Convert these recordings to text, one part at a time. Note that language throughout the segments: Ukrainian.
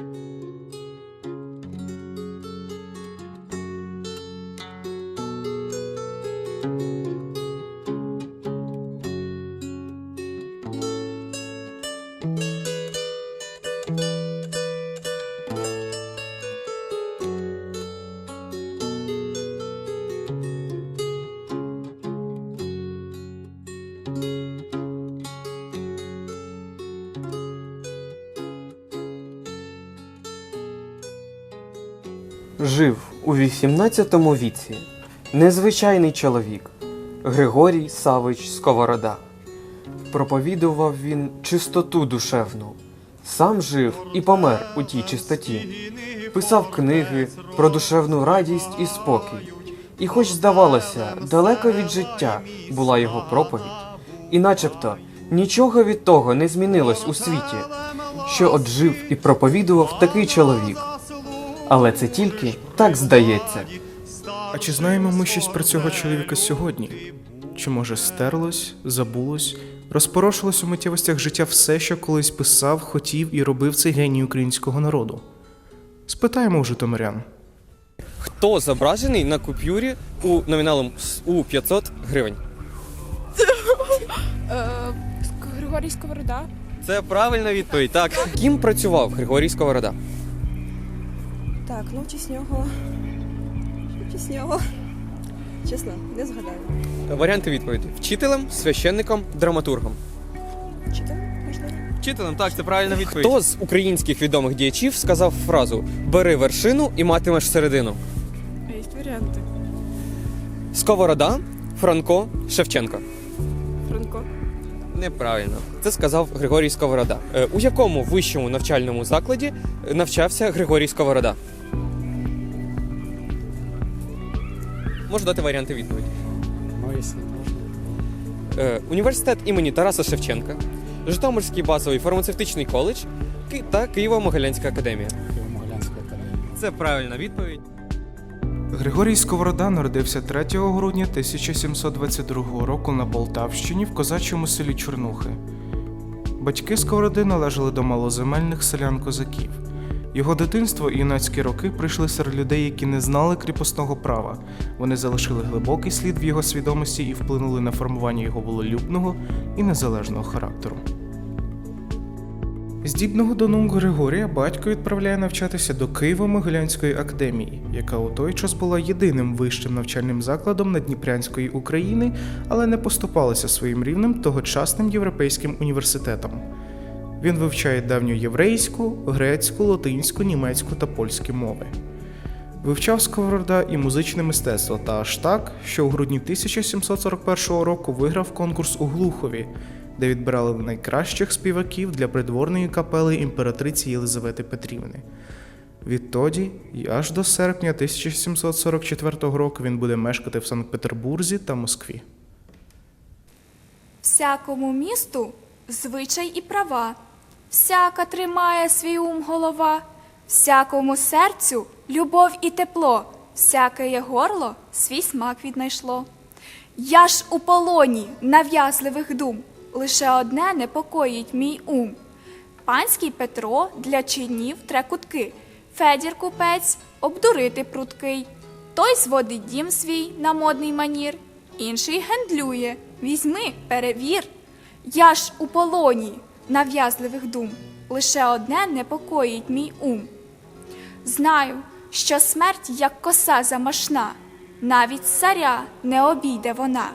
you Жив у 18 віці незвичайний чоловік Григорій Савич Сковорода. Проповідував він чистоту душевну, сам жив і помер у тій чистоті, писав книги про душевну радість і спокій. І хоч здавалося, далеко від життя була його проповідь, і начебто нічого від того не змінилось у світі, що от жив і проповідував такий чоловік. Але це тільки так здається. А чи знаємо ми щось про цього чоловіка сьогодні? Чи може стерлось, забулось, розпорошилось у миттєвостях життя все, що колись писав, хотів і робив цей геній українського народу? Спитаємо у житомирян. Хто зображений на купюрі у номіналом у 500 гривень? Е, Григорій Сковорода. Це правильна відповідь. Так. Ким працював Григорій Сковорода? Так, ну в честь нього. В. Чесно, не згадаю. Варіанти відповіді: вчителем, священником, драматургом. Чи там можливо? Вчителем, так, це правильна відповідь. Хто з українських відомих діячів сказав фразу Бери вершину і матимеш середину? Є варіанти. Сковорода, Франко, Шевченко. Франко. Неправильно. Це сказав Григорій Сковорода. Е, у якому вищому навчальному закладі навчався Григорій Сковорода? Можу дати варіанти відповіді. Ну, если можно. Е, університет імені Тараса Шевченка, Житомирський базовий фармацевтичний коледж Ки- та Києво-Могилянська академія. Киево-Могилянская академия. Це правильна відповідь. Григорій Сковорода народився 3 грудня 1722 року на Полтавщині в козачому селі Чорнухи. Батьки Сковороди належали до малоземельних селян-козаків. Його дитинство і юнацькі роки прийшли серед людей, які не знали кріпосного права. Вони залишили глибокий слід в його свідомості і вплинули на формування його волелюбного і незалежного характеру. Здібного до наук Григорія батько відправляє навчатися до Києво-Могилянської академії, яка у той час була єдиним вищим навчальним закладом Надніпрянської України, але не поступалася своїм рівнем тогочасним європейським університетам. Він вивчає давню єврейську, грецьку, латинську, німецьку та польські мови. Вивчав Сковорода і музичне мистецтво та аж так, що у грудні 1741 року виграв конкурс у Глухові, де відбирали найкращих співаків для придворної капели імператриці Єлизавети Петрівни. Відтоді і аж до серпня 1744 року він буде мешкати в Санкт-Петербурзі та Москві. Всякому місту звичай і права, всяка тримає свій ум голова, всякому серцю любов і тепло, всяке є горло свій смак віднайшло. Я ж у полоні нав'язливих дум, лише одне непокоїть мій ум. Панський Петро для чинів тре кутки, Федір купець обдурити пруткий. Той зводить дім свій на модний манір, інший гендлює. Візьми, перевір. Я ж у полоні нав'язливих дум, лише одне непокоїть мій ум. Знаю, що смерть, як коса замашна, навіть царя не обійде вона.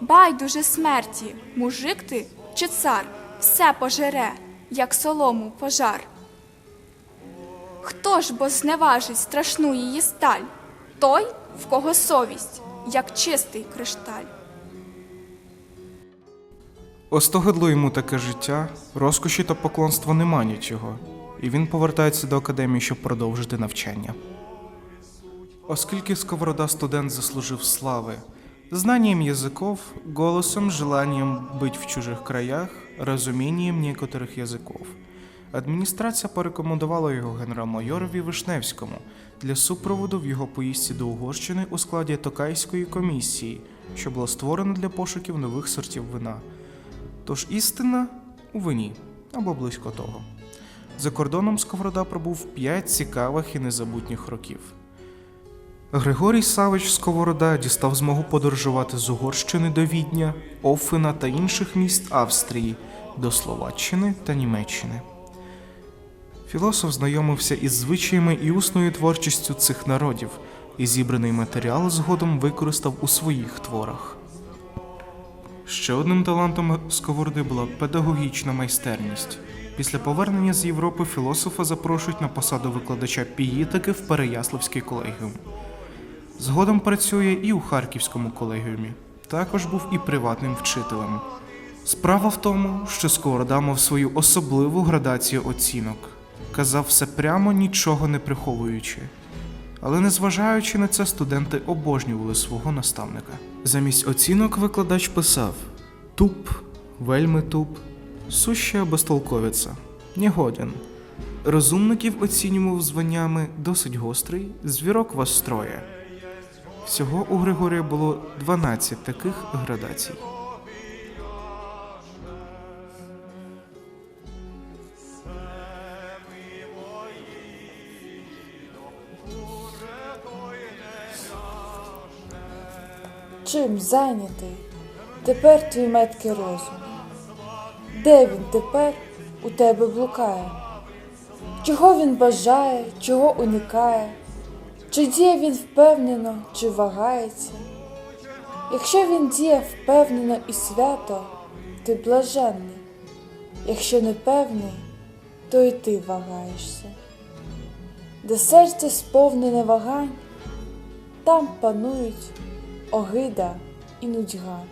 Байдуже смерті, мужик ти чи цар, все пожере, як солому пожар. Хто ж бо зневажить страшну її сталь? Той, в кого совість, як чистий кришталь. Остогидло йому таке життя, розкоші та поклонство не манять його, і він повертається до академії, щоб продовжити навчання. Оскільки Сковорода студент заслужив слави, знанием языков, голосом, желанием быть в чужих краях, розумінням некоторих язиков. Адміністрація порекомендувала його генерал-майорові Вишневському для супроводу в його поїздці до Угорщини у складі Токайської комісії, що була створена для пошуків нових сортів вина. Тож істина у вині або близько того. За кордоном Сковорода пробув 5 цікавих і незабутніх років. Григорій Савич Сковорода дістав змогу подорожувати з Угорщини до Відня, Оффена та інших міст Австрії до Словаччини та Німеччини. Філософ знайомився із звичаями і усною творчістю цих народів, і зібраний матеріал згодом використав у своїх творах. Ще одним талантом Сковороди була педагогічна майстерність. Після повернення з Європи філософа запрошують на посаду викладача піїтики в Переяславський колегіум. Згодом працює і у Харківському колегіумі. Також був і приватним вчителем. Справа в тому, що Сковорода мав свою особливу градацію оцінок. Казав все прямо, нічого не приховуючи. Але незважаючи на це, студенти обожнювали свого наставника. Замість оцінок викладач писав туп, вельми туп, суща безтолковиця, негоден. Розумників оцінював званнями досить гострий, звірок вас троє. Всього у Григорія було 12 таких градацій. Чим зайнятий тепер твій меткий розум? Де він тепер у тебе блукає? Чого він бажає, чого уникає? Чи діє він впевнено, чи вагається? Якщо він діє впевнено і свято, ти блаженний, якщо не певний, то і ти вагаєшся. Де серце сповнене вагань, там панують огида і нудьга.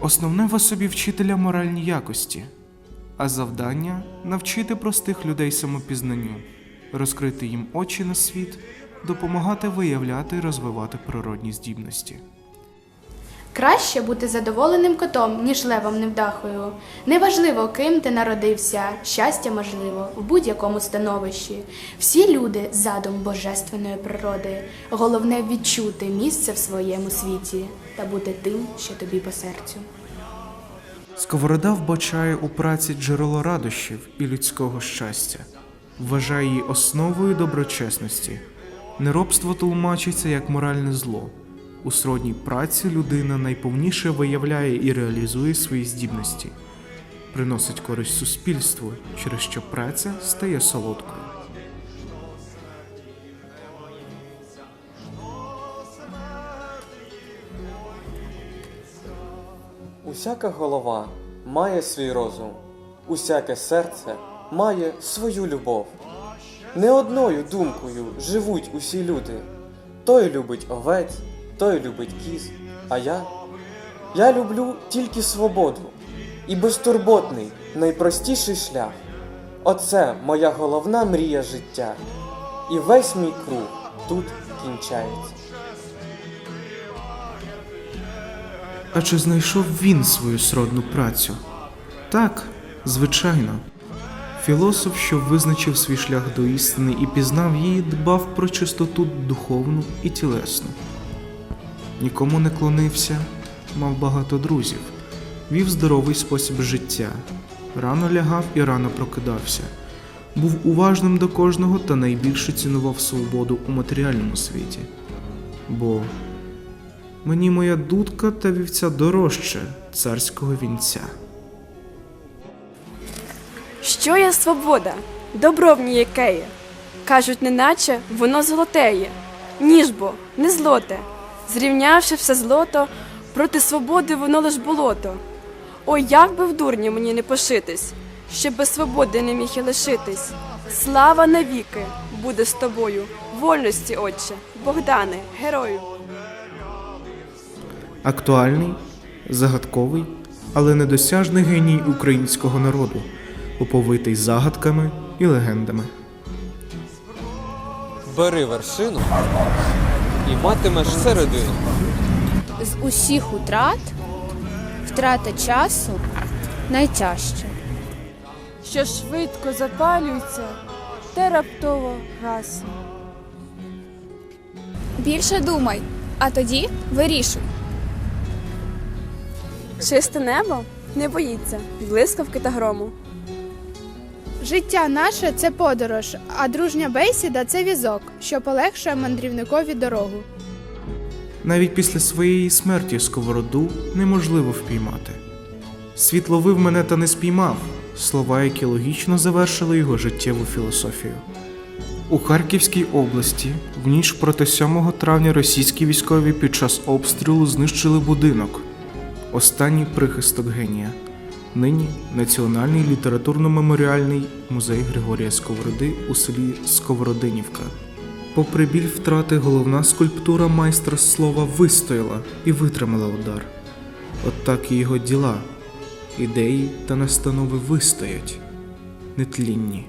Основне в особі вчителя моральні якості, а завдання навчити простих людей самопізнанню, розкрити їм очі на світ, допомагати виявляти і розвивати природні здібності. Краще бути задоволеним котом, ніж левом невдахою. Неважливо, ким ти народився, щастя можливо в будь-якому становищі. Всі люди задум божественної природи. Головне відчути місце в своєму світі та бути тим, що тобі по серцю. Сковорода вбачає у праці джерело радощів і людського щастя, вважає її основою доброчесності. Неробство тлумачиться як моральне зло. У сродній праці людина найповніше виявляє і реалізує свої здібності, приносить користь суспільству, через що праця стає солодкою. Усяка голова має свій розум, усяке серце має свою любов. Не одною думкою живуть усі люди. Той любить овець, той любить кіз, а я. Я люблю тільки свободу і безтурботний, найпростіший шлях. Оце моя головна мрія життя. І весь мій круг тут кінчається. А чи знайшов він свою сродну працю? Так, звичайно. Філософ, що визначив свій шлях до істини і пізнав її, дбав про чистоту духовну і тілесну. Нікому не клонився, мав багато друзів, вів здоровий спосіб життя, рано лягав і рано прокидався, був уважним до кожного та найбільше цінував свободу у матеріальному світі. Бо Мені моя дудка та вівця дорожче царського вінця. Що є свобода? Добро в ній. Кажуть, неначе воно золотеє. Ніж бо, не злоте. Зрівнявши все злото, проти свободи воно лиш болото. Ой, як би в дурні мені не пошитись, щоб без свободи не міг і лишитись. Слава навіки буде з тобою, вольності, отче, Богдане, герою. Актуальний, загадковий, але недосяжний геній українського народу, оповитий загадками і легендами. Бери вершину і матимеш середину. з усіх утрат втрата часу найтяжча. Що швидко запалюється, те раптово гасне. Більше думай, а тоді вирішуй. Чисте небо не боїться блискавки та грому. Життя наше це подорож, а дружня бесіда це візок, що полегшує мандрівникові дорогу. Навіть після своєї смерті сковороду неможливо впіймати. Світ ловив мене та не спіймав слова, які логічно завершили його життєву філософію. У Харківській області в ніч проти 7 травня російські військові під час обстрілу знищили будинок. Останній прихисток генія. Нині Національний літературно-меморіальний музей Григорія Сковороди у селі Сковородинівка. Попри біль втрати, головна скульптура майстра слова вистояла і витримала удар. От так і його діла, ідеї та настанови вистоять, нетлінні.